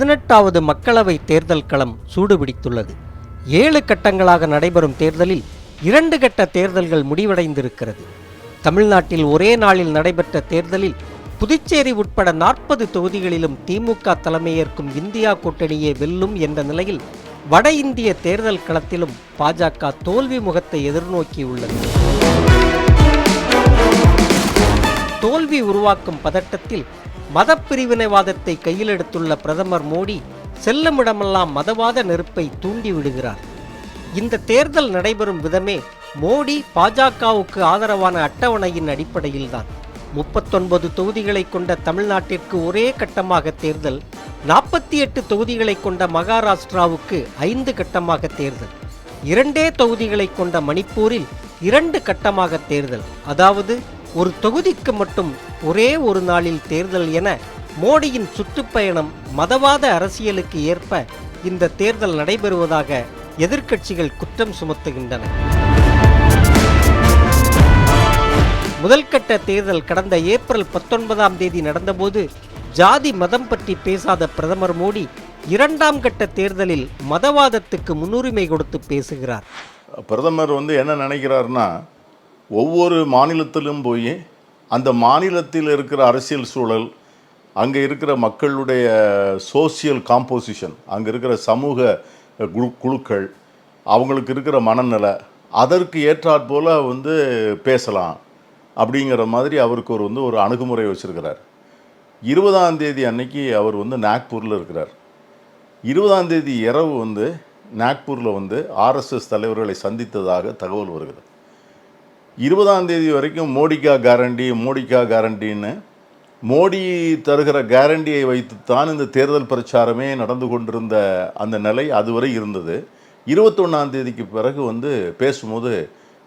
பதினெட்டாவது மக்களவை தேர்தல் களம் சூடுபிடித்துள்ளது. ஏழு கட்டங்களாக நடைபெறும் தேர்தலில் இரண்டு கட்ட தேர்தல்கள் முடிவடைந்திருக்கிறது. தமிழ்நாட்டில் ஒரே நாளில் நடைபெற்ற தேர்தலில் புதுச்சேரி உட்பட நாற்பது தொகுதிகளிலும் திமுக தலைமையேற்கும் இந்தியா கூட்டணியே வெல்லும் என்ற நிலையில் வட இந்திய தேர்தல் களத்திலும் பாஜக தோல்வி முகத்தை எதிர்நோக்கியுள்ளது. தோல்வி உருவாக்கும் பதட்டத்தில் மதப்பிரிவினைவாதத்தை கையில் எடுத்துள்ள பிரதமர் மோடி செல்லுமிடமெல்லாம் மதவாத நெருப்பை தூண்டி விடுகிறார். இந்த தேர்தல் நடைபெறும் விதமே மோடி பாஜகவுக்கு ஆதரவான அட்டவணையின் அடிப்படையில்தான். முப்பத்தொன்பது தொகுதிகளை கொண்ட தமிழ்நாட்டிற்கு ஒரே கட்டமாக தேர்தல் நாற்பத்தி எட்டு தொகுதிகளை கொண்ட மகாராஷ்டிராவுக்கு ஐந்து கட்டமாக தேர்தல் இரண்டே தொகுதிகளை கொண்ட மணிப்பூரில் இரண்டு கட்டமாக தேர்தல். அதாவது ஒரு தொகுதிக்கு மட்டும் ஒரே ஒரு நாளில் தேர்தல் என மோடியின் சுற்றுப்பயணம் மதவாத அரசியலுக்கு ஏற்ப இந்த தேர்தல் நடைபெறுவதாக எதிர்க்கட்சிகள் குற்றம் சுமத்துகின்றன. முதல்கட்ட தேர்தல் கடந்த ஏப்ரல் பத்தொன்பதாம் தேதி நடந்தபோது ஜாதி மதம் பற்றி பேசாத பிரதமர் மோடி இரண்டாம் கட்ட தேர்தலில் மதவாதத்துக்கு முன்னுரிமை கொடுத்து பேசுகிறார். பிரதமர் வந்து என்ன நினைக்கிறார்னா ஒவ்வொரு மாநிலத்திலும் போய் அந்த மாநிலத்தில் இருக்கிற அரசியல் சூழல் அங்கே இருக்கிற மக்களுடைய சோசியல் காம்போசிஷன் அங்கே இருக்கிற சமூக குழு குழுக்கள் அவங்களுக்கு இருக்கிற மனநிலை அதற்கு ஏற்றாற்போல் வந்து பேசலாம் அப்படிங்கிற மாதிரி அவருக்கு ஒரு வந்து ஒரு அணுகுமுறை வச்சுருக்கிறார். இருபதாம் தேதி அன்னைக்கு அவர் வந்து நாக்பூரில் இருக்கிறார். இருபதாம் தேதி இரவு வந்து நாக்பூரில் வந்து ஆர்எஸ்எஸ் தலைவர்களை சந்தித்ததாக தகவல் வருகிறது. இருபதாம் தேதி வரைக்கும் மோடிக்கா கேரண்டி மோடிக்கா கேரண்டின்னு மோடி தருகிற கேரண்டியை வைத்துத்தான் இந்த தேர்தல் பிரச்சாரமே நடந்து கொண்டிருந்த அந்த நிலை அதுவரை இருந்தது. இருபத்தொன்னாம் தேதிக்கு பிறகு வந்து பேசும்போது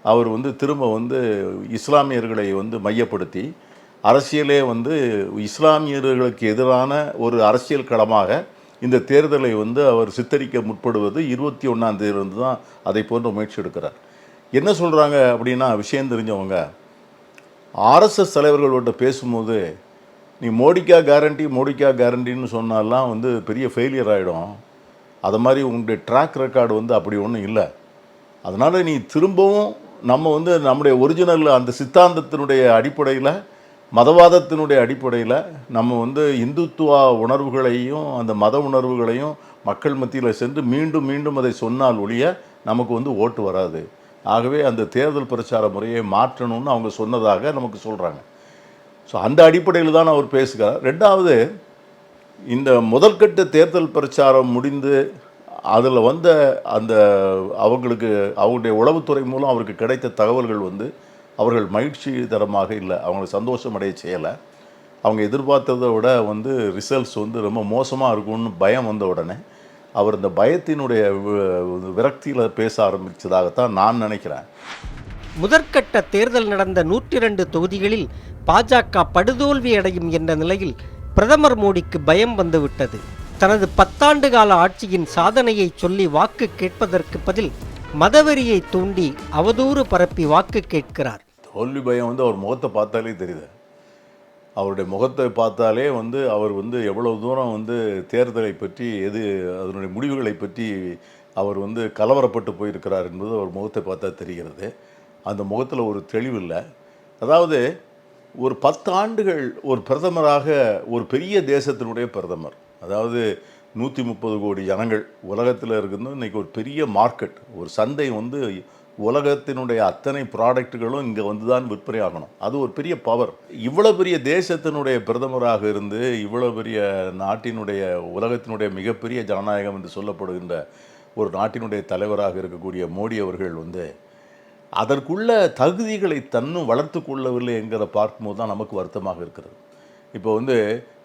அவர் வந்து திரும்ப வந்து இஸ்லாமியர்களை வந்து மையப்படுத்தி அரசியலே வந்து இஸ்லாமியர்களுக்கு எதிரான ஒரு அரசியல் களமாக இந்த தேர்தலை வந்து அவர் சித்தரிக்க முற்படுவது இருபத்தி ஒன்றாம் தேதியிலிருந்து தான் அதை போன்ற முயற்சி எடுக்கிறார். என்ன சொல்கிறாங்க அப்படின்னா விஷயம் தெரிஞ்சவங்க? ஆர்எஸ்எஸ் தலைவர்களோட பேசும்போது நீ மோடிக்கா கேரண்டி மோடிக்கா கேரண்டின்னு சொன்னாலாம் வந்து பெரிய ஃபெயிலியர் ஆகிடும் அது மாதிரி உங்களுடைய ட்ராக் ரெக்கார்டு வந்து அப்படி ஒன்றும் இல்லை. அதனால் நீ திரும்பவும் நம்ம வந்து நம்முடைய ஒரிஜினல் அந்த சித்தாந்தத்தினுடைய அடிப்படையில் மதவாதத்தினுடைய அடிப்படையில் நம்ம வந்து இந்துத்துவா உணர்வுகளையும் அந்த மத உணர்வுகளையும் மக்கள் மத்தியில் சென்று மீண்டும் மீண்டும் அதை சொன்னால் ஒழிய நமக்கு வந்து ஓட்டு வராது. ஆகவே அந்த தேர்தல் பிரச்சார முறையை மாற்றணும்னு அவங்க சொன்னதாக நமக்கு சொல்கிறாங்க ஸோ அந்த அடிப்படையில் தான் அவர் பேசுகிறார். ரெண்டாவது இந்த முதற்கட்ட தேர்தல் பிரச்சாரம் முடிந்து அதில் வந்த அந்த அவங்களுக்கு அவங்களுடைய உளவுத்துறை மூலம் அவருக்கு கிடைத்த தகவல்கள் வந்து அவர்கள் மகிழ்ச்சி தரமாக இல்லை. அவங்களை சந்தோஷம் அடைய செய்யலை. அவங்க எதிர்பார்த்ததை விட வந்து ரிசல்ட்ஸ் வந்து ரொம்ப மோசமாக இருக்கும்னு பயம் வந்த உடனே அவர் இந்த பயத்தினுடைய விரக்தியில் பேச ஆரம்பித்ததாகத்தான் நான் நினைக்கிறேன். முதற்கட்ட தேர்தல் நடந்த நூற்றி இரண்டு தொகுதிகளில் பாஜக படுதோல்வி அடையும் என்ற நிலையில் பிரதமர் மோடிக்கு பயம் வந்துவிட்டது. தனது பத்தாண்டு கால ஆட்சியின் சாதனையை சொல்லி வாக்கு கேட்பதற்கு பதில் மதவெறியை தூண்டி அவதூறு பரப்பி வாக்கு கேட்கிறார். தோல்வி பயம் வந்து அவர் முகத்தை பார்த்தாலே தெரியுது. அவருடைய முகத்தை பார்த்தாலே வந்து அவர் வந்து எவ்வளவு தூரம் வந்து தேர்தலை பற்றி எது அதனுடைய முடிவுகளை பற்றி அவர் வந்து கலவரப்பட்டு போயிருக்கிறார் என்பது அவர் முகத்தை பார்த்தா தெரிகிறது. அந்த முகத்தில் ஒரு தெளிவு இல்லை அதாவது ஒரு பத்து ஆண்டுகள் ஒரு பிரதமராக ஒரு பெரிய தேசத்தினுடைய பிரதமர் அதாவது நூற்றி முப்பது கோடி ஜனங்கள் உலகத்தில் இருக்கிறது இன்றைக்கி ஒரு பெரிய மார்க்கெட் ஒரு சந்தை வந்து உலகத்தினுடைய அத்தனை ப்ராடக்ட்டுகளும் இங்கே வந்து தான் விற்பனை ஆகணும் அது ஒரு பெரிய பவர் இவ்வளோ பெரிய தேசத்தினுடைய பிரதமராக இருந்து இவ்வளோ பெரிய நாட்டினுடைய உலகத்தினுடைய மிகப்பெரிய ஜனநாயகம் என்று சொல்லப்படுகின்ற ஒரு நாட்டினுடைய தலைவராக இருக்கக்கூடிய மோடி அவர்கள் வந்து அதற்குள்ள தகுதிகளை தன்னும் வளர்த்து கொள்ளவில்லை என்கிற பார்க்கும்போது தான் நமக்கு வருத்தமாக இருக்கிறது. இப்போ வந்து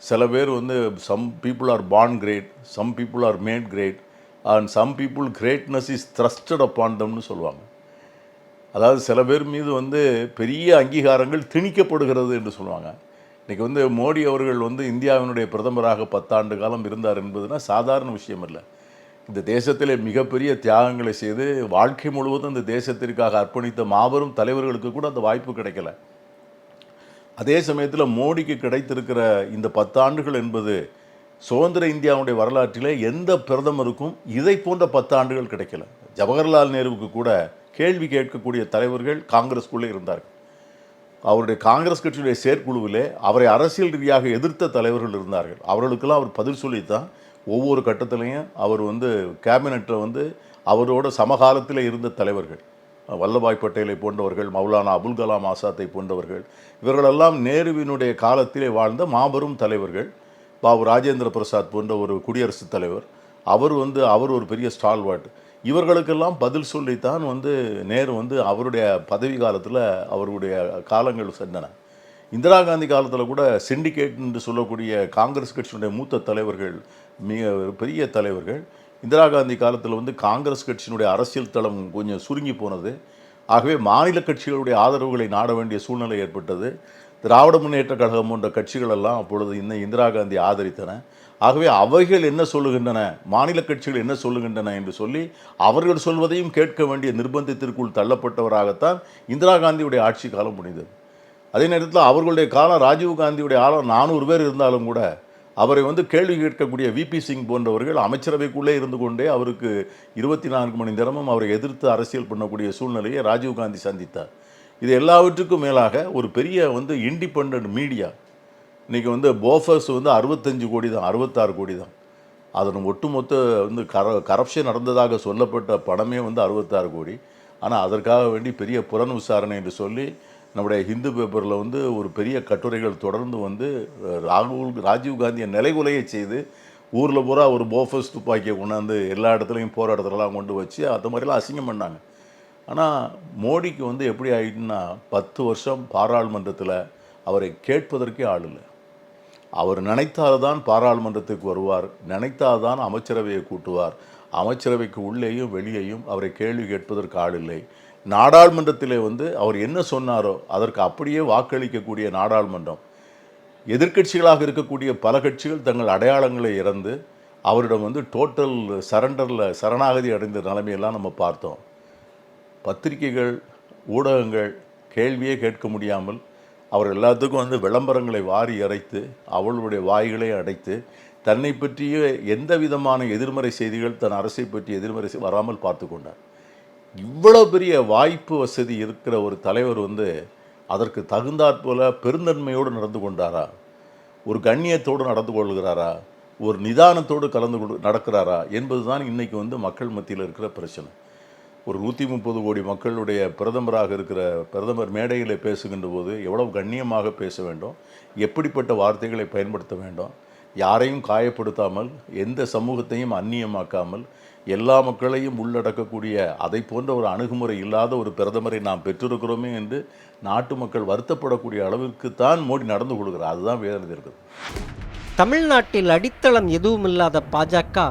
சில பேர் வந்து some people are born great some people are made great and some people greatness is thrusted upon தம்னு சொல்லுவாங்க. அதாவது சில பேர் மீது வந்து பெரிய அங்கீகாரங்கள் திணிக்கப்படுகிறது என்று சொல்லுவாங்க. இன்றைக்கி வந்து மோடி அவர்கள் வந்து இந்தியாவினுடைய பிரதமராக பத்தாண்டு காலம் இருந்தார் என்பதுனா சாதாரண விஷயம் இல்லை இந்த தேசத்திலே மிகப்பெரிய தியாகங்களை செய்து வாழ்க்கை முழுவதும் இந்த தேசத்திற்காக அர்ப்பணித்த மாபெரும் தலைவர்களுக்கு கூட அந்த வாய்ப்பு கிடைக்கல. அதே சமயத்தில் மோடிக்கு கிடைத்திருக்கிற இந்த பத்தாண்டுகள் என்பது சுதந்திர இந்தியாவுடைய வரலாற்றிலே எந்த பிரதமருக்கும் இதை போன்ற பத்தாண்டுகள் கிடைக்கல. ஜவஹர்லால் நேருவுக்கு கூட கேள்வி கேட்கக்கூடிய தலைவர்கள் காங்கிரஸ்குள்ளே இருந்தார்கள். அவருடைய காங்கிரஸ் கட்சியுடைய செயற்குழுவிலே அவரை அரசியல் ரீதியாக எதிர்த்த தலைவர்கள் இருந்தார்கள். அவர்களுக்கெல்லாம் அவர் பதில் சொல்லித்தான். ஒவ்வொரு கட்டத்திலையும் அவர் வந்து கேபினட்டில் வந்து அவரோட சமகாலத்தில் இருந்த தலைவர்கள். வல்லபாய் பட்டேலை போன்றவர்கள் மௌலானா அபுல் கலாம் ஆசாத்தை போன்றவர்கள் இவர்களெல்லாம் நேருவினுடைய காலத்திலே வாழ்ந்த மாபெரும் தலைவர்கள். பாபு ராஜேந்திர பிரசாத் போன்ற ஒரு குடியரசுத் தலைவர். அவர் வந்து அவர் ஒரு பெரிய ஸ்டால்வாட் இவர்களுக்கெல்லாம் பதில் சொல்லித்தான் வந்து நேரு வந்து அவருடைய பதவி காலத்தில் அவருடைய காலங்கள் சென்றன. இந்திரா காந்தி காலத்தில் கூட சிண்டிகேட் என்று சொல்லக்கூடிய காங்கிரஸ் கட்சியினுடைய மூத்த தலைவர்கள் மிக பெரிய தலைவர்கள் இந்திரா காந்தி காலத்தில் வந்து காங்கிரஸ் கட்சியினுடைய அரசியல் தளம் கொஞ்சம் சுருங்கி போனது. ஆகவே மாநில கட்சிகளுடைய ஆதரவுகளை நாட வேண்டிய சூழ்நிலை ஏற்பட்டது. திராவிட முன்னேற்ற கழகம் போன்ற கட்சிகள் எல்லாம் அப்பொழுது இன்னும் இந்திரா காந்தி ஆதரித்தன. ஆகவே அவைகள் என்ன சொல்லுகின்றன? மாநில கட்சிகள் என்ன சொல்லுகின்றன என்று சொல்லி அவர்கள் சொல்வதையும் கேட்க வேண்டிய நிர்பந்தத்திற்குள் தள்ளப்பட்டவராகத்தான் இந்திரா காந்தியுடைய ஆட்சி காலம் முடிந்தது. அதே நேரத்தில் அவர்களுடைய காலம் ராஜீவ் காந்தியுடைய ஆளம் நானூறு பேர் இருந்தாலும் கூட அவரை வந்து கேள்வி கேட்கக்கூடிய விபி சிங் போன்றவர்கள் அமைச்சரவைக்குள்ளே இருந்து கொண்டே அவருக்கு இருபத்தி நான்கு மணி நேரமும் அவரை எதிர்த்து அரசியல் பண்ணக்கூடிய சூழ்நிலையை ராஜீவ் காந்தி சந்தித்தார். இது எல்லாவற்றுக்கும் மேலாக ஒரு பெரிய வந்து இண்டிபெண்ட் மீடியா இன்றைக்கி வந்து போஃபர்ஸ் வந்து அறுபத்தஞ்சு கோடி தான் அறுபத்தாறு கோடி தான் அதன் ஒட்டுமொத்த வந்து கர கரப்ஷன் நடந்ததாக சொல்லப்பட்ட பணமே வந்து அறுபத்தாறு கோடி. ஆனால் அதற்காக வேண்டி பெரிய புலன் விசாரணை என்று சொல்லி நம்முடைய ஹிந்து பேப்பரில் வந்து ஒரு பெரிய கட்டுரைகள் தொடர்ந்து வந்து ராகுல் ராஜீவ் காந்தியை நிலைகுலையை செய்து ஊரில் பூரா ஒரு போஃபர்ஸ் துப்பாக்கியை கொண்டாந்து எல்லா இடத்துலையும் போகிற இடத்துலலாம் கொண்டு வச்சு அந்த மாதிரிலாம் அசிங்கம் பண்ணாங்க. ஆனால் மோடிக்கு வந்து எப்படி ஆயிட்டுன்னா பத்து வருஷம் பாராளுமன்றத்தில் அவரை கேட்பதற்கே ஆள் இல்லை. அவர் நினைத்தால்தான் பாராளுமன்றத்துக்கு வருவார் நினைத்தால்தான் அமைச்சரவையை கூட்டுவார். அமைச்சரவைக்கு உள்ளேயும் வெளியேயும் அவரை கேள்வி கேட்பதற்கு ஆள் இல்லை. நாடாளுமன்றத்திலே வந்து அவர் என்ன சொன்னாரோ அதற்கு அப்படியே வாக்களிக்கக்கூடிய நாடாளுமன்றம். எதிர்க்கட்சிகளாக இருக்கக்கூடிய பல கட்சிகள் தங்கள் அடையாளங்களை இறந்து அவரிடம் வந்து டோட்டல் சரண்டரில் சரணாகதி அடைந்த நிலைமையெல்லாம் நம்ம பார்த்தோம். பத்திரிகைகள் ஊடகங்கள் கேள்வியே கேட்க முடியாமல் அவர் எல்லாத்துக்கும் வந்து விளம்பரங்களை வாரி இறைத்து அவளுடைய வாய்களை அடைத்து தன்னை பற்றிய எந்த விதமான எதிர்மறை செய்திகள் தன் அரசை பற்றி எதிர்மறை வராமல் பார்த்து கொண்டார். இவ்வளோ பெரிய வாய்ப்பு வசதி இருக்கிற ஒரு தலைவர் வந்து அதற்கு தகுந்தாற்போல் பெருந்தன்மையோடு நடந்து கொண்டாரா? ஒரு கண்ணியத்தோடு நடந்து கொள்கிறாரா? ஒரு நிதானத்தோடு கலந்து கொண்டு நடக்கிறாரா? என்பதுதான் இன்றைக்கி வந்து மக்கள் மத்தியில் இருக்கிற பிரச்சனை. ஒரு நூற்றி முப்பது கோடி மக்களுடைய பிரதமராக இருக்கிற பிரதமர் மேடையில் பேசுகின்ற போது எவ்வளவு கண்ணியமாக பேச வேண்டும் எப்படிப்பட்ட வார்த்தைகளை பயன்படுத்த வேண்டும் யாரையும் காயப்படுத்தாமல் எந்த சமூகத்தையும் அந்நியமாக்காமல் எல்லா மக்களையும் உள்ளடக்கக்கூடிய அதை போன்ற ஒரு அணுகுமுறை இல்லாத ஒரு பிரதமரை நாம் பெற்றிருக்கிறோமே என்று நாட்டு மக்கள் வருத்தப்படக்கூடிய அளவிற்கு தான் மோடி நடந்து கொள்கிறார். அதுதான் வேதனை இருக்குது தமிழ்நாட்டில் அடித்தளம் எதுவுமில்லாத பாஜக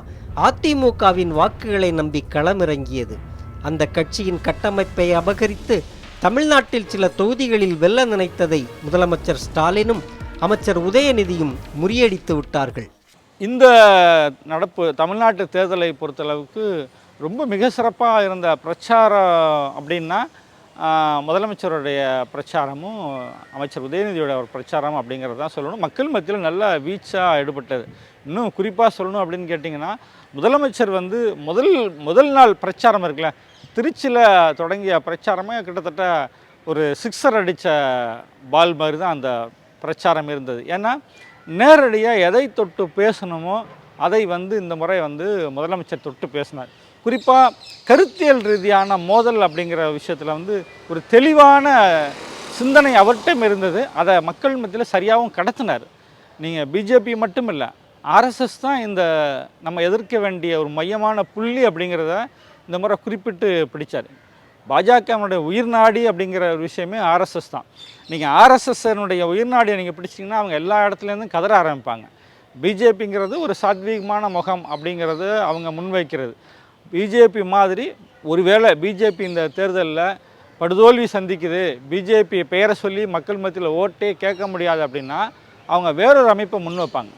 அதிமுகவின் வாக்குகளை நம்பி களமிறங்கியது. அந்த கட்சியின் கட்டமைப்பை அபகரித்து தமிழ்நாட்டில் சில தொகுதிகளில் வெல்ல நினைத்ததை முதலமைச்சர் ஸ்டாலினும் அமைச்சர் உதயநிதியும் முறியடித்து விட்டார்கள். இந்த நடப்பு தமிழ்நாட்டு தேர்தலை பொறுத்தளவுக்கு ரொம்ப மிக சிறப்பாக இருந்த பிரச்சாரம் அப்படின்னா முதலமைச்சருடைய பிரச்சாரமும் அமைச்சர் உதயநிதியோட ஒரு பிரச்சாரம் அப்படிங்கிறது தான் சொல்லணும். மக்கள் மத்தியில் நல்ல வீச்சாக ஈடுபட்டது. இன்னும் குறிப்பாக சொல்லணும் அப்படின்னு கேட்டிங்கன்னா முதலமைச்சர் வந்து முதல் முதல் நாள் பிரச்சாரம் இருக்குல்ல திருச்சியில் தொடங்கிய பிரச்சாரமே கிட்டத்தட்ட ஒரு சிக்ஸர் அடித்த பால் மாதிரி தான் அந்த பிரச்சாரம் இருந்தது. ஏன்னா நேரடியாக எதை தொட்டு பேசணுமோ அதை வந்து இந்த முறை வந்து முதலமைச்சர் தொட்டு பேசினார். குறிப்பாக கருத்தியல் ரீதியான மோதல் அப்படிங்கிற விஷயத்தில் வந்து ஒரு தெளிவான சிந்தனை அவர்கிட்டம் இருந்தது. அதை மக்கள் மத்தியில் சரியாகவும் கடத்தினார். நீங்கள் பிஜேபி மட்டும் இல்லை ஆர்எஸ்எஸ் தான் இந்த நம்ம எதிர்க்க வேண்டிய ஒரு மையமான புள்ளி அப்படிங்கிறத இந்த முறை குறிப்பிட்டு பிடிச்சார். பாஜகவினுடைய உயிர்நாடி அப்படிங்கிற ஒரு விஷயமே ஆர்எஸ்எஸ் தான். நீங்கள் ஆர்எஸ்எஸ்னுடைய உயிர்நாடியை நீங்கள் பிடிச்சிங்கன்னா அவங்க எல்லா இடத்துலேருந்தும் கதற ஆரம்பிப்பாங்க. பிஜேபிங்கிறது ஒரு சாத்வீகமான முகம் அப்படிங்கிறது அவங்க முன்வைக்கிறது. பிஜேபி மாதிரி ஒருவேளை பிஜேபி இந்த தேர்தலில் படுதோல்வி சந்திக்குது பிஜேபி பெயரை சொல்லி மக்கள் மத்தியில் ஓட்டே கேட்க முடியாது அப்படின்னா அவங்க வேறொரு அமைப்பை முன் வைப்பாங்க.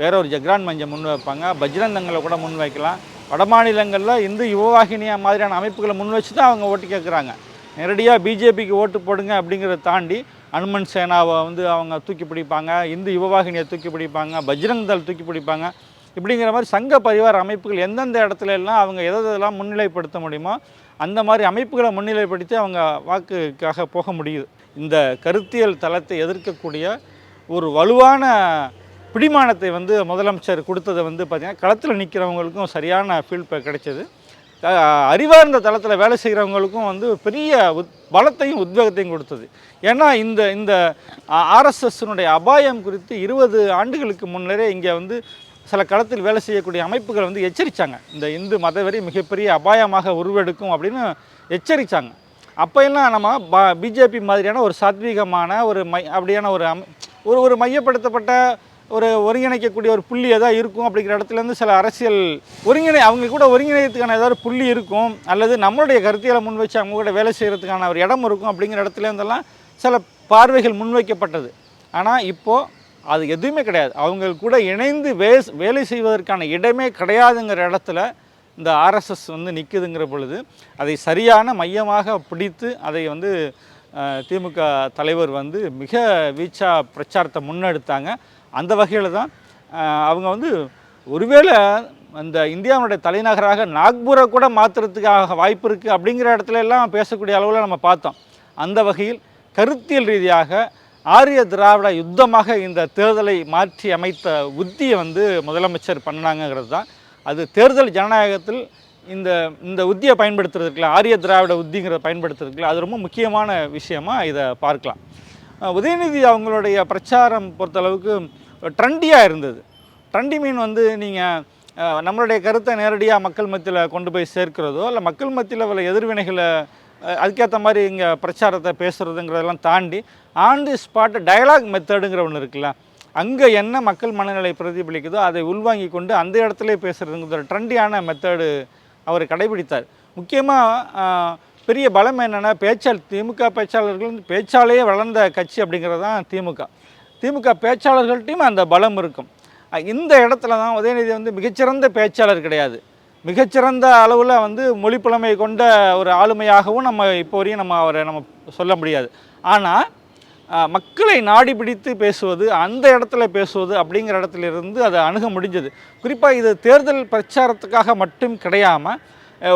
வேறொரு ஜக்ரான் மஞ்சை முன் வைப்பாங்க பஜ்ரந்தங்களை கூட முன் வைக்கலாம். வட மாநிலங்களில் இந்து யுவவாகினியா மாதிரியான அமைப்புகளை முன் வச்சு தான் அவங்க ஓட்டு கேட்குறாங்க. நேரடியாக பிஜேபிக்கு ஓட்டு போடுங்க அப்படிங்கிறத தாண்டி அனுமன் சேனாவை வந்து அவங்க தூக்கி பிடிப்பாங்க இந்து யுவவாகினியை தூக்கி பிடிப்பாங்க பஜ்ரங் தள் தூக்கி பிடிப்பாங்க. இப்படிங்கிற மாதிரி சங்க பரிவார அமைப்புகள் எந்தெந்த இடத்துல எல்லாம் அவங்க எதை எதெல்லாம் முன்னிலைப்படுத்த முடியுமோ அந்த மாதிரி அமைப்புகளை முன்னிலைப்படுத்தி அவங்க வாக்குக்காக போக முடியுது. இந்த கருத்தியல் தளத்தை எதிர்க்கக்கூடிய ஒரு வலுவான பிடிமானத்தை வந்து முதலமைச்சர் கொடுத்ததை வந்து பார்த்திங்கன்னா களத்தில் நிற்கிறவங்களுக்கும் சரியான ஃபீல்பேக் கிடைச்சது. அறிவார்ந்த தளத்தில் வேலை செய்கிறவங்களுக்கும் வந்து பெரிய உத் பலத்தையும் உத்வேகத்தையும் கொடுத்தது. ஏன்னா இந்த இந்த ஆர்எஸ்எஸ்னுடைய அபாயம் குறித்து இருபது ஆண்டுகளுக்கு முன்னரே இங்கே வந்து சில களத்தில் வேலை செய்யக்கூடிய அமைப்புகள் வந்து எச்சரித்தாங்க இந்த இந்து மதவெறி மிகப்பெரிய அபாயமாக உருவெடுக்கும் அப்படின்னு எச்சரித்தாங்க அப்போ எல்லாம் நம்ம பா பிஜேபி மாதிரியான ஒரு சாத்வீகமான ஒரு மை அப்படியான ஒரு அமை ஒரு ஒரு மையப்படுத்தப்பட்ட ஒரு ஒருங்கிணைக்கக்கூடிய ஒரு புள்ளி எதாவது இருக்கும் அப்படிங்கிற இடத்துலேருந்து சில அரசியல் ஒருங்கிணை அவங்க கூட ஒருங்கிணையத்துக்கான ஏதாவது ஒரு புள்ளி இருக்கும் அல்லது நம்மளுடைய கருத்தியலை முன் வச்சு அவங்க கூட வேலை செய்கிறதுக்கான ஒரு இடம் இருக்கும் அப்படிங்கிற இடத்துலேருந்தெல்லாம் சில பார்வைகள் முன்வைக்கப்பட்டது. ஆனால் இப்போது அது எதுவுமே கிடையாது. அவங்க கூட இணைந்து வே வேலை செய்வதற்கான இடமே கிடையாதுங்கிற இடத்துல இந்த ஆர்எஸ்எஸ் வந்து நிற்குதுங்கிற பொழுது அதை சரியான மையமாக பிடித்து அதை வந்து திமுக தலைவர் வந்து மிக வீச்சா பிரச்சாரத்தை முன்னெடுத்தாங்க. அந்த வகையில் தான் அவங்க வந்து ஒருவேளை அந்த இந்தியாவுடைய தலைநகராக நாக்பூரை கூட மாற்றுறதுக்காக வாய்ப்பு இருக்குது அப்படிங்கிற இடத்துல எல்லாம் பேசக்கூடிய அளவில் நம்ம பார்த்தோம். அந்த வகையில் கருத்தியல் ரீதியாக ஆரிய திராவிட யுத்தமாக இந்த தேர்தலை மாற்றி அமைத்த உத்தியை வந்து முதலமைச்சர் பண்ணாங்கிறது தான். அது தேர்தல் ஜனநாயகத்தில் இந்த இந்த உத்தியை பயன்படுத்துறதுக்குல ஆரிய திராவிட உத்திங்கிறத பயன்படுத்துறதுக்குல அது ரொம்ப முக்கியமான விஷயமா இதை பார்க்கலாம். உதயநிதி அவங்களுடைய பிரச்சாரம் பொறுத்தளவுக்கு ட்ரெண்டியாக இருந்தது. ட்ரெண்டி மீன் வந்து நீங்கள் நம்மளுடைய கருத்தை நேரடியாக மக்கள் மத்தியில் கொண்டு போய் சேர்க்கிறதோ இல்லை மக்கள் மத்தியில் உள்ள எதிர்வினைகளை அதுக்கேற்ற மாதிரி இங்கே பிரச்சாரத்தை பேசுகிறதுங்கிறதெல்லாம் தாண்டி ஆன் தி ஸ்பாட் டயலாக் மெத்தடுங்கிற ஒன்று இருக்குல்ல அங்கே என்ன மக்கள் மனநிலை பிரதிபலிக்குதோ அதை உள்வாங்கி கொண்டு அந்த இடத்துல பேசுகிறதுங்கிற ட்ரெண்டியான மெத்தடு அவர் கடைபிடித்தார். முக்கியமாக பெரிய பலம் என்னென்னா பேச்சாளர் திமுக பேச்சாளர்கள் வந்து பேச்சாலேயே வளர்ந்த கட்சி அப்படிங்கிறது தான் திமுக. திமுக பேச்சாளர்கள்ட்டையும் அந்த பலம் இருக்கும். இந்த இடத்துல தான் உதயநிதி வந்து மிகச்சிறந்த பேச்சாளர் கிடையாது. மிகச்சிறந்த அளவில் வந்து மொழிப்புலமை கொண்ட ஒரு ஆளுமையாகவும் நம்ம இப்போ வரையும் நம்ம அவரை நம்ம சொல்ல முடியாது. ஆனால் மக்களை நாடி பிடித்து பேசுவது அந்த இடத்துல பேசுவது அப்படிங்கிற இடத்துல இருந்து அதை அணுக முடிஞ்சது. குறிப்பாக இது தேர்தல் பிரச்சாரத்துக்காக மட்டும் கிடையாமல்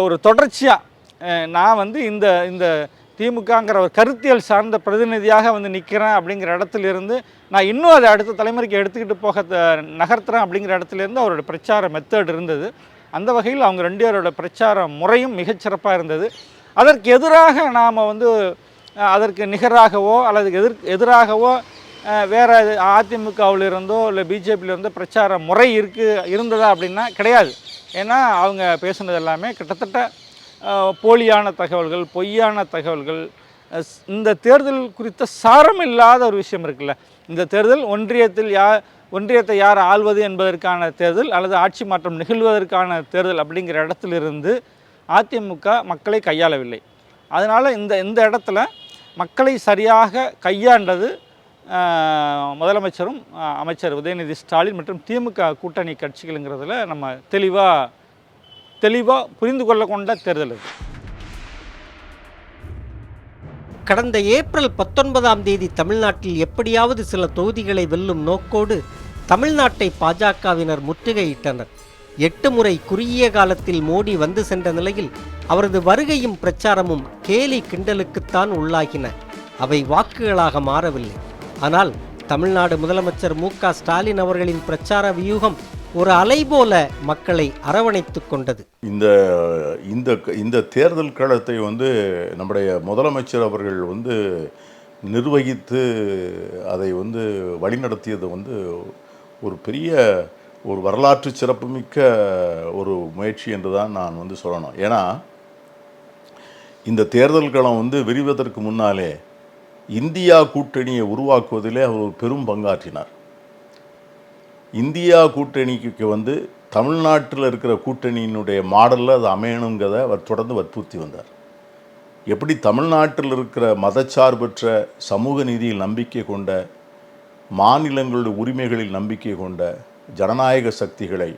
ஒரு தொடர்ச்சியாக நான் வந்து இந்த இந்த திமுகங்கிற ஒரு கருத்தியல் சார்ந்த பிரதிநிதியாக வந்து நிற்கிறேன் அப்படிங்கிற இடத்துல இருந்து நான் இன்னும் அதை அடுத்த தலைமுறைக்கு எடுத்துக்கிட்டு போக நகர்த்துறேன் அப்படிங்கிற இடத்துல இருந்து அவரோட பிரச்சார மெத்தட் இருந்தது. அந்த வகையில் அவங்க ரெண்டு பேரோட பிரச்சார முறையும் மிகச்சிறப்பாக இருந்தது. அதற்கு எதிராக நாம் வந்து அதற்கு நிகராகவோ அல்லது எதிர் எதிராகவோ வேறு வேற இல்லை பிஜேபியிலிருந்தோ பிரச்சார முறை இருக்கு இருந்ததா அப்படின்னா கிடையாது. ஏன்னா அவங்க பேசுனது எல்லாமே கிட்டத்தட்ட போலியான தகவல்கள் பொய்யான தகவல்கள் இந்த தேர்தல் குறித்த சாரம் இல்லாத ஒரு விஷயம் இருக்குல்ல. இந்த தேர்தல் ஒன்றியத்தில் யா ஒன்றியத்தை யார் ஆள்வது என்பதற்கான தேர்தல் அல்லது ஆட்சி மாற்றம் நிகழ்வதற்கான தேர்தல் அப்படிங்கிற இடத்திலிருந்து அதிமுக மக்களை கையாளவில்லை. அதனால் இந்த இந்த இடத்துல மக்களை சரியாக கையாண்டது முதலமைச்சரும் அமைச்சர் உதயநிதி ஸ்டாலின் மற்றும் திமுக கூட்டணி கட்சிகளுங்கிறதுல நம்ம தெளிவாக தெளிவாக புரிந்து கொள்ள கொண்ட தேர்தல் இது கடந்த ஏப்ரல் பத்தொன்பதாம் தேதி தமிழ்நாட்டில் எப்படியாவது சில தொகுதிகளை வெல்லும் நோக்கோடு தமிழ்நாட்டை பாஜகவினர் முற்றுகையிட்டனர். எட்டு முறை குறுகிய காலத்தில் மோடி வந்து சென்ற நிலையில் அவரது வருகையும் பிரச்சாரமும் கேலி கிண்டலுக்குத்தான் உள்ளாகின. அவை வாக்குகளாக மாறவில்லை. ஆனால் தமிழ்நாடு முதலமைச்சர் மு க ஸ்டாலின் அவர்களின் பிரச்சார வியூகம் ஒரு அலை போல மக்களை அரவணைத்து கொண்டது. இந்த இந்த இந்த தேர்தல் களத்தை வந்து நம்முடைய முதலமைச்சர் அவர்கள் வந்து நிர்வகித்து அதை வந்து வழிநடத்தியது வந்து ஒரு பெரிய ஒரு வரலாற்று சிறப்புமிக்க ஒரு முயற்சி என்று தான் நான் வந்து சொல்லணும். ஏன்னா இந்த தேர்தல் களம் வந்து விரிவதற்கு முன்னாலே இந்தியா கூட்டணியை உருவாக்குவதிலே அவர் ஒரு பெரும் பங்காற்றினார். இந்தியா கூட்டணிக்கு வந்து தமிழ்நாட்டில் இருக்கிற கூட்டணியினுடைய மாடலில் அது அமையணுங்கிறத அவர் தொடர்ந்து வற்புறுத்தி வந்தார். எப்படி தமிழ்நாட்டில் இருக்கிற மதச்சார்பற்ற சமூக நீதியில் நம்பிக்கை கொண்ட மாநிலங்களுடைய உரிமைகளில் நம்பிக்கை கொண்ட ஜனநாயக சக்திகளை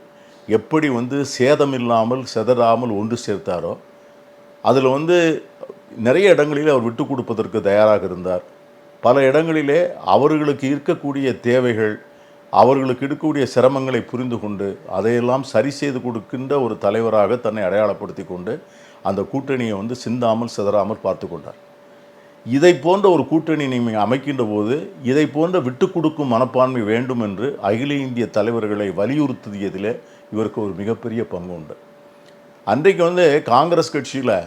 எப்படி வந்து சேதமில்லாமல் செதறாமல் ஒன்று சேர்த்தாரோ அதில் வந்து நிறைய இடங்களில் அவர் விட்டு கொடுப்பதற்கு தயாராக இருந்தார். பல இடங்களிலே அவர்களுக்கு இருக்கக்கூடிய தேவைகள் அவர்களுக்கு இருக்கக்கூடிய சிரமங்களை புரிந்து கொண்டு அதையெல்லாம் சரி செய்து கொடுக்கின்ற ஒரு தலைவராக தன்னை அடையாளப்படுத்தி கொண்டு அந்த கூட்டணியை வந்து சிந்தாமல் சிதறாமல் பார்த்து கொண்டார். இதை போன்ற ஒரு கூட்டணி நீங்கள் அமைக்கின்ற போது இதை போன்ற விட்டு கொடுக்கும் மனப்பான்மை வேண்டும் என்று அகில இந்திய தலைவர்களை வலியுறுத்தியதிலே இவருக்கு ஒரு மிகப்பெரிய பங்கு உண்டு. அன்றைக்கு வந்து காங்கிரஸ் கட்சியில்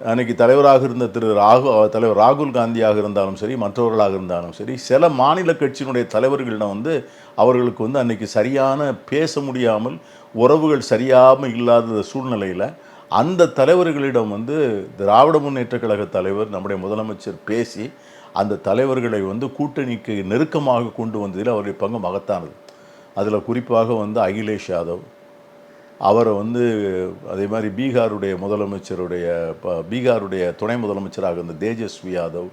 அன்றைக்கு தலைவராக இருந்த திரு ராகு தலைவர் ராகுல் காந்தியாக இருந்தாலும் சரி மற்றவர்களாக இருந்தாலும் சரி சில மாநில கட்சியினுடைய தலைவர்களிடம் வந்து அவர்களுக்கு வந்து அன்றைக்கி சரியான பேச முடியாமல் உறவுகள் சரியாமல் இல்லாத சூழ்நிலையில் அந்த தலைவர்களிடம் வந்து திராவிட முன்னேற்ற கழக தலைவர் நம்முடைய முதலமைச்சர் பேசி அந்த தலைவர்களை வந்து கூட்டணிக்கு நெருக்கமாக கொண்டு வந்ததில் அவருடைய பங்கு மகத்தானது. அதில் குறிப்பாக வந்து அகிலேஷ் யாதவ் அவரை வந்து அதே மாதிரி பீகாருடைய முதலமைச்சருடைய ப- பீகாருடைய துணை முதலமைச்சராக இருந்த தேஜஸ்வி யாதவ்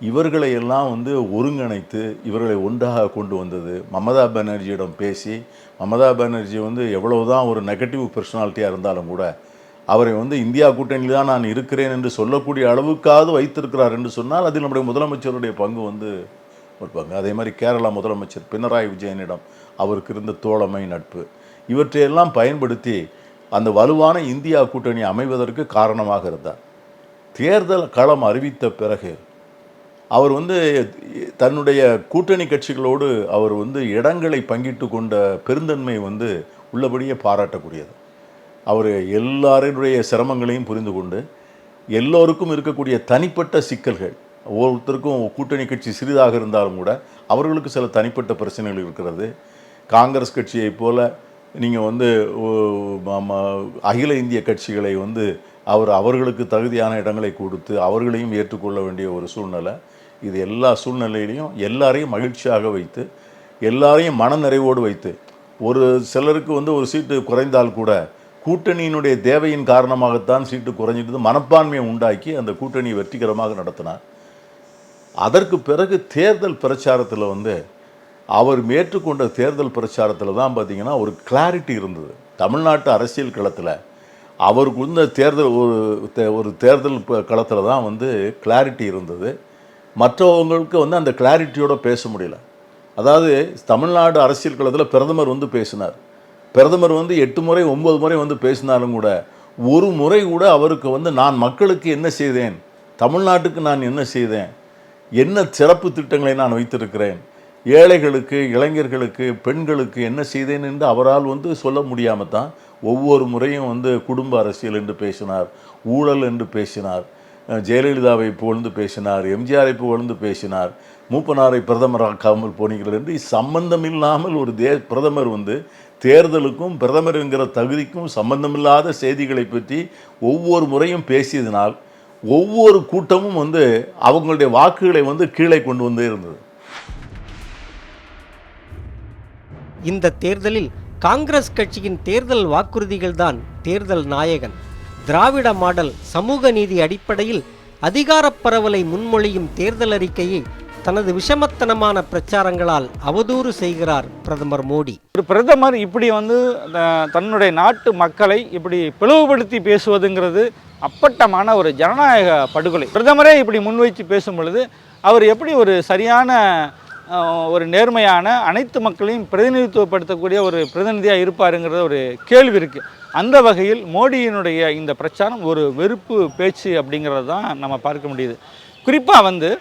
இவர்களை எல்லாம் வந்து ஒருங்கிணைத்து இவர்களை ஒன்றாக கொண்டு வந்தது. மமதா பானர்ஜியிடம் பேசி மமதா பானர்ஜி வந்து எவ்வளவுதான் ஒரு நெகட்டிவ் பர்சனாலிட்டியாக இருந்தாலும் கூட அவரை வந்து இந்தியா கூட்டணியில் தான் நான் இருக்கிறேன் என்று சொல்லக்கூடிய அளவுக்காவது வைத்திருக்கிறார் என்று சொன்னால் அதில் நம்முடைய முதலமைச்சருடைய பங்கு வந்து ஒரு பங்கு. அதே மாதிரி கேரளா முதலமைச்சர் பினராயி விஜயனிடம் அவருக்கு இருந்த தோழமை நட்பு. இவற்றையெல்லாம் பயன்படுத்தி அந்த வலுவான இந்தியா கூட்டணி அமைவதற்கு காரணமாக இருந்தார். தேர்தல் களம் அறிவித்த பிறகு அவர் வந்து தன்னுடைய கூட்டணி கட்சிகளோடு அவர் வந்து இடங்களை பங்கிட்டு கொண்ட பெருந்தன்மை வந்து உள்ளபடியே பாராட்டக்கூடியது. அவர் எல்லாருடைய சிரமங்களையும் புரிந்து கொண்டு எல்லோருக்கும் இருக்கக்கூடிய தனிப்பட்ட சிக்கல்கள் ஒவ்வொருத்தருக்கும் கூட்டணி கட்சி சிறிதாக இருந்தாலும் கூட அவர்களுக்கு சில தனிப்பட்ட பிரச்சனைகள் இருக்கிறது. காங்கிரஸ் கட்சியைப் போல நீங்கள் வந்து ம- அகில இந்திய கட்சிகளை வந்து அவர் அவர்களுக்கு தகுதியான இடங்களை கொடுத்து அவர்களையும் ஏற்றுக்கொள்ள வேண்டிய ஒரு சூழ்நிலை. இது எல்லா சூழ்நிலையிலையும் எல்லாரையும் மகிழ்ச்சியாக வைத்து எல்லாரையும் மனநிறைவோடு வைத்து ஒரு சிலருக்கு வந்து ஒரு சீட்டு குறைந்தால் கூட கூட்டணியினுடைய தேவையின் காரணமாகத்தான் சீட்டு குறைஞ்சிட்டு மனப்பான்மையை உண்டாக்கி அந்த கூட்டணியை வெற்றிகரமாக நடத்தினார். அதற்கு பிறகு தேர்தல் பிரச்சாரத்தில் வந்து அவர் மேற்றுக்கொண்ட தேர்தல் பிரச்சாரத்தில் தான் பார்த்தீங்கன்னா ஒரு கிளாரிட்டி இருந்தது. தமிழ்நாட்டு அரசியல் களத்தில் அவருக்கு இருந்த தேர்தல் ஒரு தே- ஒரு தேர்தல் களத்தில் தான் வந்து கிளாரிட்டி இருந்தது. மற்றவங்களுக்கு வந்து அந்த கிளாரிட்டியோட பேச முடியல. அதாவது தமிழ்நாடு அரசியல் களத்தில் பிரதமர் வந்து பேசினார். பிரதமர் வந்து எட்டு முறை ஒன்பது முறை வந்து பேசினாலும் கூட ஒரு முறை கூட அவருக்கு வந்து நான் மக்களுக்கு என்ன செய்தேன்? தமிழ்நாட்டுக்கு நான் என்ன செய்தேன்? என்ன சிறப்பு திட்டங்களை நான் வைத்திருக்கிறேன்? ஏழைகளுக்கு இளைஞர்களுக்கு பெண்களுக்கு என்ன செய்தேன் என்று அவரால் வந்து சொல்ல முடியாமல் தான் ஒவ்வொரு முறையும் வந்து குடும்ப அரசியல் என்று பேசினார் ஊழல் என்று பேசினார் ஜெயலலிதாவை புகழ்ந்து பேசினார் எம்ஜிஆரை புகழ்ந்து பேசினார் மூப்பனாரை பிரதமராக்காமல் போனீர்கள் என்று சம்பந்தமில்லாமல் ஒரு தே பிரதமர் வந்து தேர்தலுக்கும் பிரதமர் என்கிற தகுதிக்கும் சம்பந்தமில்லாத செய்திகளை பற்றி ஒவ்வொரு முறையும் பேசியதனால் ஒவ்வொரு கூட்டமும் வந்து அவங்களுடைய வாக்குகளை வந்து கீழே கொண்டு வந்தே இருந்தது. இந்த தேர்தலில் காங்கிரஸ் கட்சியின் தேர்தல் வாக்குறுதிகள்தான் தேர்தல் நாயகன். திராவிட மாடல் சமூக நீதி அடிப்படையில் அதிகாரப் பரவலை முன்மொழியும் தேர்தல் அறிக்கையை தனது விஷமத்தனமான பிரச்சாரங்களால் அவதூறு செய்கிறார் பிரதமர் மோடி. ஒரு பிரதமர் இப்படி வந்து தன்னுடைய நாட்டு மக்களை இப்படி பிளவுபடுத்தி பேசுவதுங்கிறது அப்பட்டமான ஒரு ஜனநாயக படுகொலை. பிரதமரே இப்படி முன்வைத்து பேசும் பொழுது அவர் எப்படி ஒரு சரியான ஒரு நேர்மையான அனைத்து மக்களையும் பிரதிநிதித்துவப்படுத்தக்கூடிய ஒரு பிரதிநிதியாக இருப்பாருங்கிறது ஒரு கேள்வி இருக்குது அந்த வகையில் மோடியினுடைய இந்த பிரச்சாரம் ஒரு வெறுப்பு பேச்சு அப்படிங்கிறது தான் நம்ம பார்க்க முடியுது. குறிப்பாக வந்து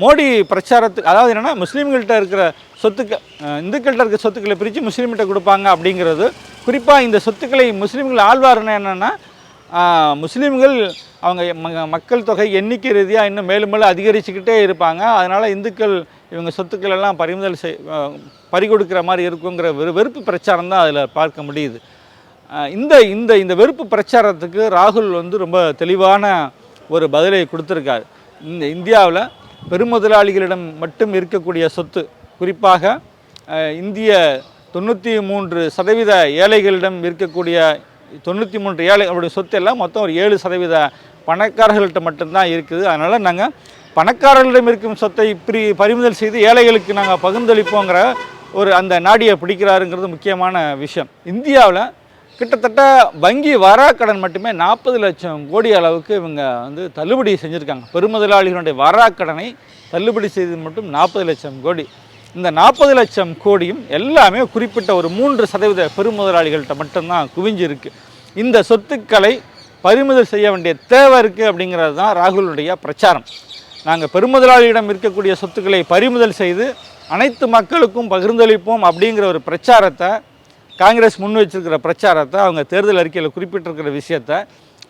மோடி பிரச்சாரத்துக்கு அதாவது என்னென்னா முஸ்லீம்கள்கிட்ட இருக்கிற சொத்துக்கள் இந்துக்கள்கிட்ட இருக்கிற சொத்துக்களை பிரித்து முஸ்லீம்கிட்ட கொடுப்பாங்க அப்படிங்கிறது. குறிப்பாக இந்த சொத்துக்களை முஸ்லீம்கள் ஆழ்வார்னு என்னென்னா முஸ்லீம்கள் அவங்க ம- மக்கள் தொகை எண்ணிக்கை ரீதியாக இன்னும் மேலும் மேலும் அதிகரிச்சுக்கிட்டே இருப்பாங்க. அதனால் இந்துக்கள் இவங்க சொத்துக்கள் எல்லாம் பறிமுதல் செய் பறிகொடுக்கிற மாதிரி இருக்குங்கிற வெறு வெறுப்பு பிரச்சாரம் தான் அதில் பார்க்க முடியுது. இந்த இந்த இந்த வெறுப்பு பிரச்சாரத்துக்கு ராகுல் வந்து ரொம்ப தெளிவான ஒரு பதிலை கொடுத்துருக்காரு. இந்த இந்தியாவில் பெருமுதலாளிகளிடம் மட்டும் இருக்கக்கூடிய சொத்து குறிப்பாக இந்திய தொண்ணூற்றி மூன்று சதவீத ஏழைகளிடம் இருக்கக்கூடிய தொண்ணூற்றி மூன்று ஏழை அவருடைய சொத்து எல்லாம் மொத்தம் ஒரு ஏழு சதவீத பணக்காரர்கள்ட்ட மட்டும்தான் இருக்குது. அதனால் நாங்கள் பணக்காரர்களிடம் இருக்கும் சொத்தை பிரி பறிமுதல் செய்து ஏழைகளுக்கு நாங்கள் பகிர்ந்தளிப்போங்கிற ஒரு அந்த நாடியை பிடிக்கிறாருங்கிறது முக்கியமான விஷயம். இந்தியாவில் கிட்டத்தட்ட வங்கி வராக்கடன் மட்டுமே நாற்பது லட்சம் கோடி அளவுக்கு இவங்க வந்து தள்ளுபடி செஞ்சுருக்காங்க. பெருமுதலாளிகளுடைய வராக்கடனை தள்ளுபடி செய்தது மட்டும் நாற்பது லட்சம் கோடி. இந்த நாற்பது லட்சம் கோடியும் எல்லாமே குறிப்பிட்ட ஒரு மூன்று சதவீத பெருமுதலாளிகள்கிட்ட மட்டும்தான் குவிஞ்சிருக்கு. இந்த சொத்துக்களை பறிமுதல் செய்ய வேண்டிய தேவை இருக்குது அப்படிங்கிறது தான் ராகுலுடைய பிரச்சாரம். நாங்கள் பெருமுதலாளியிடம் இருக்கக்கூடிய சொத்துக்களை பறிமுதல் செய்து அனைத்து மக்களுக்கும் பகிர்ந்தளிப்போம் அப்படிங்கிற ஒரு பிரச்சாரத்தை காங்கிரஸ் முன் வச்சிருக்கிற பிரச்சாரத்தை அவங்க தேர்தல் அறிக்கையில் குறிப்பிட்டிருக்கிற விஷயத்தை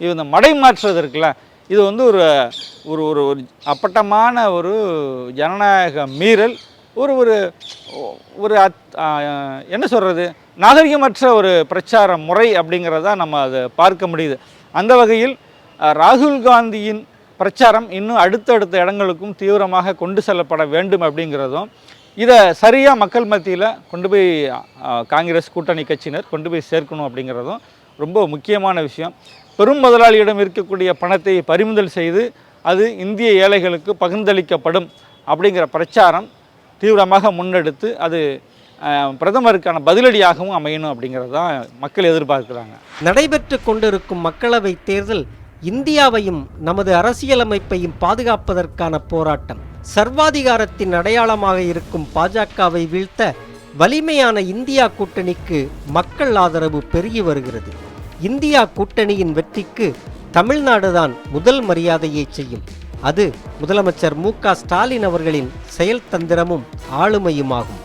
இது மடை மாற்றுறது இருக்குல்ல இது வந்து ஒரு ஒரு ஒரு ஒரு அப்பட்டமான ஒரு ஜனநாயக மீறல் ஒரு ஒரு ஒரு அத்- என்ன சொல்கிறது நாகரிகமற்ற ஒரு பிரச்சார முறை அப்படிங்கிறத நம்ம அதை பார்க்க முடியுது. அந்த வகையில் ராகுல் காந்தியின் பிரச்சாரம் இன்னும் அடுத்தடுத்த இடங்களுக்கும் தீவிரமாக கொண்டு செல்லப்பட வேண்டும் அப்படிங்கிறதும் இதை சரியாக மக்கள் மத்தியில் கொண்டு போய் காங்கிரஸ் கூட்டணி கட்சியினர் கொண்டு போய் சேர்க்கணும் அப்படிங்கிறதும் ரொம்ப முக்கியமான விஷயம். பெரும் முதலாளியிடம் இருக்கக்கூடிய பணத்தை பறிமுதல் செய்து அது இந்திய ஏழைகளுக்கு பகிர்ந்தளிக்கப்படும் அப்படிங்கிற பிரச்சாரம் தீவிரமாக முன்னெடுத்து அது பிரதமருக்கான பதிலடியாகவும் அமையணும் அப்படிங்கிறது தான் மக்கள் எதிர்பார்க்குறாங்க. நடைபெற்று கொண்டிருக்கும் மக்களவை தேர்தல் இந்தியாவையும் நமது அரசியலமைப்பையும் பாதுகாப்பதற்கான போராட்டம். சர்வாதிகாரத்தின் அடையாளமாக இருக்கும் பாஜகவை வீழ்த்த வலிமையான இந்தியா கூட்டணிக்கு மக்கள் ஆதரவு பெருகி வருகிறது. இந்தியா கூட்டணியின் வெற்றிக்கு தமிழ்நாடுதான் முதல் மரியாதையை செய்யும். அது முதலமைச்சர் மு க ஸ்டாலின் அவர்களின் செயல் தந்திரமும் ஆளுமையுமாகும்.